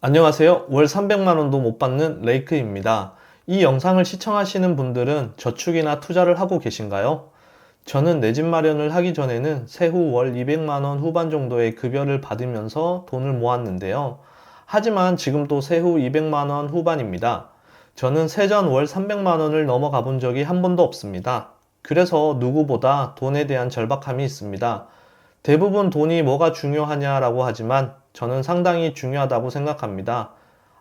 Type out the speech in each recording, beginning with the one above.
안녕하세요. 월 300만원도 못 받는 레이크입니다. 이 영상을 시청하시는 분들은 저축이나 투자를 하고 계신가요? 저는 내 집 마련을 하기 전에는 세후 월 200만원 후반 정도의 급여를 받으면서 돈을 모았는데요. 하지만 지금도 세후 200만원 후반입니다. 저는 세전 월 300만원을 넘어가 본 적이 한 번도 없습니다. 그래서 누구보다 돈에 대한 절박함이 있습니다. 대부분 돈이 뭐가 중요하냐라고 하지만 저는 상당히 중요하다고 생각합니다.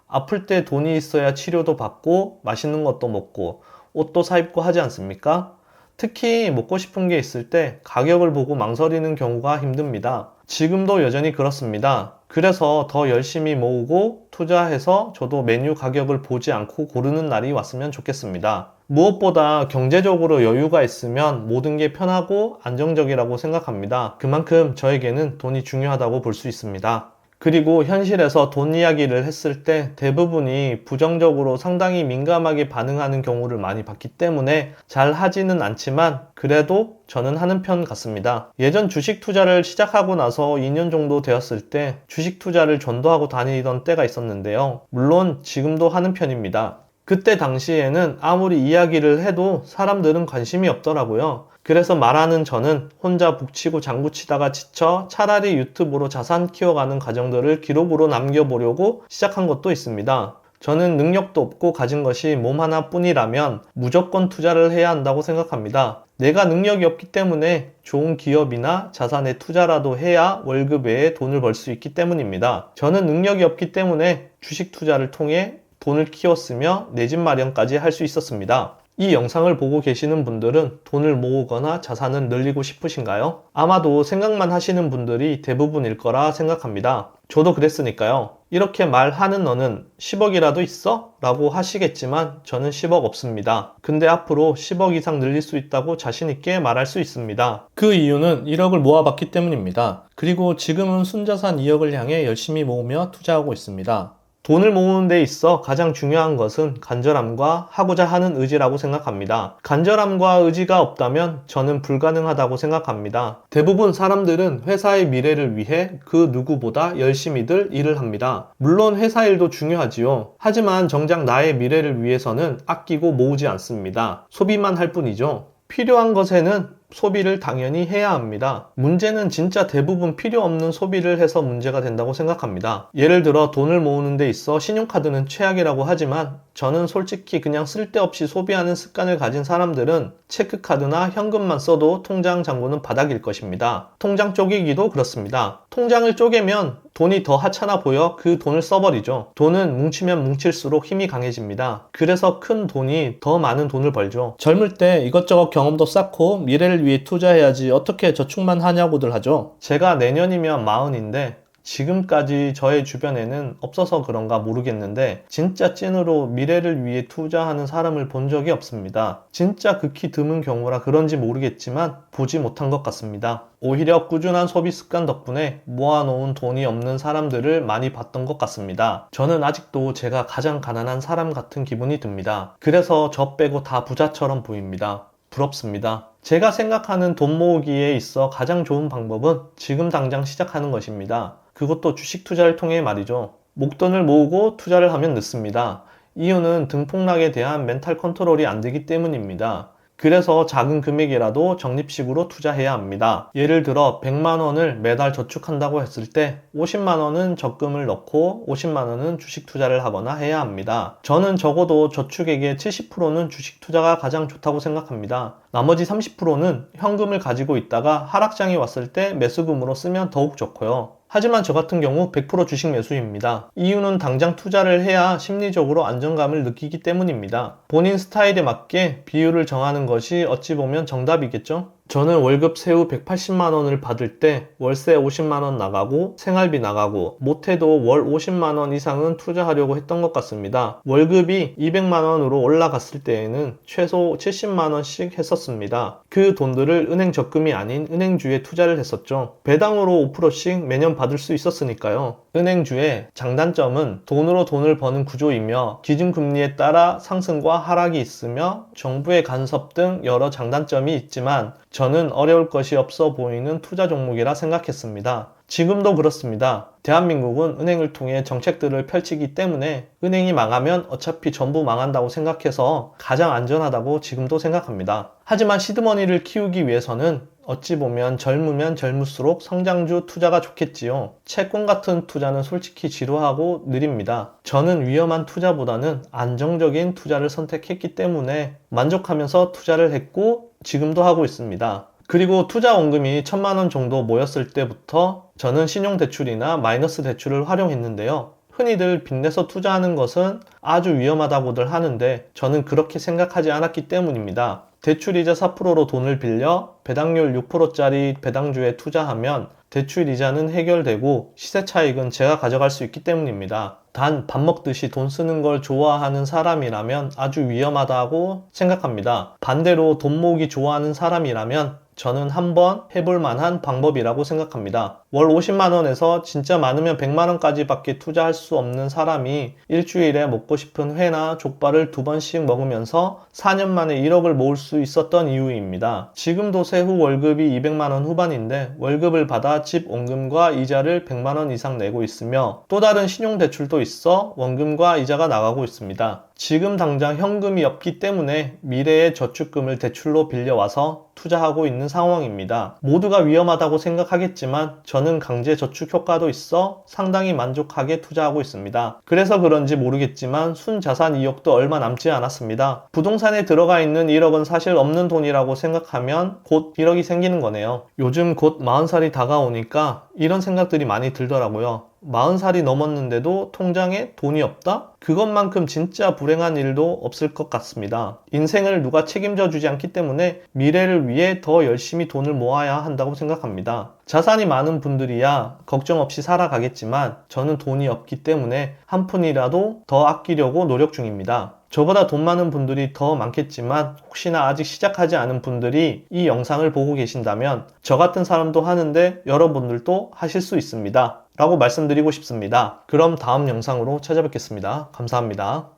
아플 때 돈이 있어야 치료도 받고 맛있는 것도 먹고 옷도 사 입고 하지 않습니까? 특히 먹고 싶은 게 있을 때 가격을 보고 망설이는 경우가 힘듭니다. 지금도 여전히 그렇습니다. 그래서 더 열심히 모으고 투자해서 저도 메뉴 가격을 보지 않고 고르는 날이 왔으면 좋겠습니다. 무엇보다 경제적으로 여유가 있으면 모든 게 편하고 안정적이라고 생각합니다. 그만큼 저에게는 돈이 중요하다고 볼 수 있습니다. 그리고 현실에서 돈 이야기를 했을 때 대부분이 부정적으로 상당히 민감하게 반응하는 경우를 많이 봤기 때문에 잘 하지는 않지만 그래도 저는 하는 편 같습니다. 예전 주식 투자를 시작하고 나서 2년 정도 되었을 때 주식 투자를 전도하고 다니던 때가 있었는데요. 물론 지금도 하는 편입니다. 그때 당시에는 아무리 이야기를 해도 사람들은 관심이 없더라고요. 그래서 말하는 저는 혼자 북치고 장구치다가 지쳐 차라리 유튜브로 자산 키워가는 과정들을 기록으로 남겨보려고 시작한 것도 있습니다. 저는 능력도 없고 가진 것이 몸 하나뿐이라면 무조건 투자를 해야 한다고 생각합니다. 내가 능력이 없기 때문에 좋은 기업이나 자산에 투자라도 해야 월급 외에 돈을 벌 수 있기 때문입니다. 저는 능력이 없기 때문에 주식 투자를 통해 돈을 키웠으며 내 집 마련까지 할 수 있었습니다. 이 영상을 보고 계시는 분들은 돈을 모으거나 자산을 늘리고 싶으신가요? 아마도 생각만 하시는 분들이 대부분일 거라 생각합니다. 저도 그랬으니까요. 이렇게 말하는 너는 10억이라도 있어? 라고 하시겠지만 저는 10억 없습니다. 근데 앞으로 10억 이상 늘릴 수 있다고 자신있게 말할 수 있습니다. 그 이유는 1억을 모아봤기 때문입니다. 그리고 지금은 순자산 2억을 향해 열심히 모으며 투자하고 있습니다. 돈을 모으는 데 있어 가장 중요한 것은 간절함과 하고자 하는 의지라고 생각합니다. 간절함과 의지가 없다면 저는 불가능하다고 생각합니다. 대부분 사람들은 회사의 미래를 위해 그 누구보다 열심히들 일을 합니다. 물론 회사 일도 중요하지요. 하지만 정작 나의 미래를 위해서는 아끼고 모으지 않습니다. 소비만 할 뿐이죠. 필요한 것에는 소비를 당연히 해야 합니다. 문제는 진짜 대부분 필요 없는 소비를 해서 문제가 된다고 생각합니다. 예를 들어 돈을 모으는 데 있어 신용카드는 최악이라고 하지만 저는 솔직히 그냥 쓸데없이 소비하는 습관을 가진 사람들은 체크카드나 현금만 써도 통장 잔고는 바닥일 것입니다. 통장 쪼개기도 그렇습니다. 통장을 쪼개면 돈이 더 하찮아 보여 그 돈을 써버리죠. 돈은 뭉치면 뭉칠수록 힘이 강해집니다. 그래서 큰 돈이 더 많은 돈을 벌죠. 젊을 때 이것저것 경험도 쌓고 미래를 위해 투자해야지 어떻게 저축만 하냐고들 하죠. 제가 내년이면 마흔인데 지금까지 저의 주변에는 없어서 그런가 모르겠는데 진짜 찐으로 미래를 위해 투자하는 사람을 본 적이 없습니다. 진짜 극히 드문 경우라 그런지 모르겠지만 보지 못한 것 같습니다. 오히려 꾸준한 소비 습관 덕분에 모아놓은 돈이 없는 사람들을 많이 봤던 것 같습니다. 저는 아직도 제가 가장 가난한 사람 같은 기분이 듭니다. 그래서 저 빼고 다 부자처럼 보입니다. 부럽습니다. 제가 생각하는 돈 모으기에 있어 가장 좋은 방법은 지금 당장 시작하는 것입니다. 그것도 주식 투자를 통해 말이죠. 목돈을 모으고 투자를 하면 늦습니다. 이유는 등폭락에 대한 멘탈 컨트롤이 안 되기 때문입니다. 그래서 작은 금액이라도 적립식으로 투자해야 합니다. 예를 들어 100만 원을 매달 저축한다고 했을 때 50만 원은 적금을 넣고 50만 원은 주식 투자를 하거나 해야 합니다. 저는 적어도 저축액의 70%는 주식 투자가 가장 좋다고 생각합니다. 나머지 30%는 현금을 가지고 있다가 하락장이 왔을 때 매수금으로 쓰면 더욱 좋고요. 하지만 저 같은 경우 100% 주식 매수입니다. 이유는 당장 투자를 해야 심리적으로 안정감을 느끼기 때문입니다. 본인 스타일에 맞게 비율을 정하는 것이 어찌 보면 정답이겠죠? 저는 월급 세후 180만 원을 받을 때 월세 50만 원 나가고 생활비 나가고 못해도 월 50만 원 이상은 투자하려고 했던 것 같습니다. 월급이 200만 원으로 올라갔을 때에는 최소 70만 원씩 했었습니다. 그 돈들을 은행 적금이 아닌 은행주에 투자를 했었죠. 배당으로 5%씩 매년 받을 수 있었으니까요. 은행주의 장단점은 돈으로 돈을 버는 구조이며 기준금리에 따라 상승과 하락이 있으며 정부의 간섭 등 여러 장단점이 있지만 저는 어려울 것이 없어 보이는 투자 종목이라 생각했습니다. 지금도 그렇습니다. 대한민국은 은행을 통해 정책들을 펼치기 때문에 은행이 망하면 어차피 전부 망한다고 생각해서 가장 안전하다고 지금도 생각합니다. 하지만 시드머니를 키우기 위해서는 어찌 보면 젊으면 젊을수록 성장주 투자가 좋겠지요. 채권 같은 투자는 솔직히 지루하고 느립니다. 저는 위험한 투자보다는 안정적인 투자를 선택했기 때문에 만족하면서 투자를 했고 지금도 하고 있습니다. 그리고 투자 원금이 천만 원 정도 모였을 때부터 저는 신용대출이나 마이너스 대출을 활용했는데요. 흔히들 빚내서 투자하는 것은 아주 위험하다고들 하는데 저는 그렇게 생각하지 않았기 때문입니다. 대출 이자 4%로 돈을 빌려 배당률 6%짜리 배당주에 투자하면 대출 이자는 해결되고 시세 차익은 제가 가져갈 수 있기 때문입니다. 단 밥 먹듯이 돈 쓰는 걸 좋아하는 사람이라면 아주 위험하다고 생각합니다. 반대로 돈 모으기 좋아하는 사람이라면 저는 한번 해볼 만한 방법이라고 생각합니다. 월 50만원에서 진짜 많으면 100만원까지 밖에 투자할 수 없는 사람이 일주일에 먹고 싶은 회나 족발을 두 번씩 먹으면서 4년 만에 1억을 모을 수 있었던 이유입니다. 지금도 세후 월급이 200만원 후반인데 월급을 받아 집 원금과 이자를 100만원 이상 내고 있으며 또 다른 신용대출도 있어 원금과 이자가 나가고 있습니다. 지금 당장 현금이 없기 때문에 미래의 저축금을 대출로 빌려와서 투자하고 있는 상황입니다. 모두가 위험하다고 생각하겠지만 저는 강제 저축 효과도 있어 상당히 만족하게 투자하고 있습니다. 그래서 그런지 모르겠지만 순 자산 이익도 얼마 남지 않았습니다. 부동산에 들어가 있는 1억은 사실 없는 돈이라고 생각하면 곧 1억이 생기는 거네요. 요즘 곧 40살이 다가오니까 이런 생각들이 많이 들더라고요. 40살이 넘었는데도 통장에 돈이 없다? 그것만큼 진짜 불행한 일도 없을 것 같습니다. 인생을 누가 책임져 주지 않기 때문에 미래를 위해 더 열심히 돈을 모아야 한다고 생각합니다. 자산이 많은 분들이야 걱정 없이 살아가겠지만 저는 돈이 없기 때문에 한 푼이라도 더 아끼려고 노력 중입니다. 저보다 돈 많은 분들이 더 많겠지만 혹시나 아직 시작하지 않은 분들이 이 영상을 보고 계신다면 저 같은 사람도 하는데 여러분들도 하실 수 있습니다. 라고 말씀드리고 싶습니다. 그럼 다음 영상으로 찾아뵙겠습니다. 감사합니다.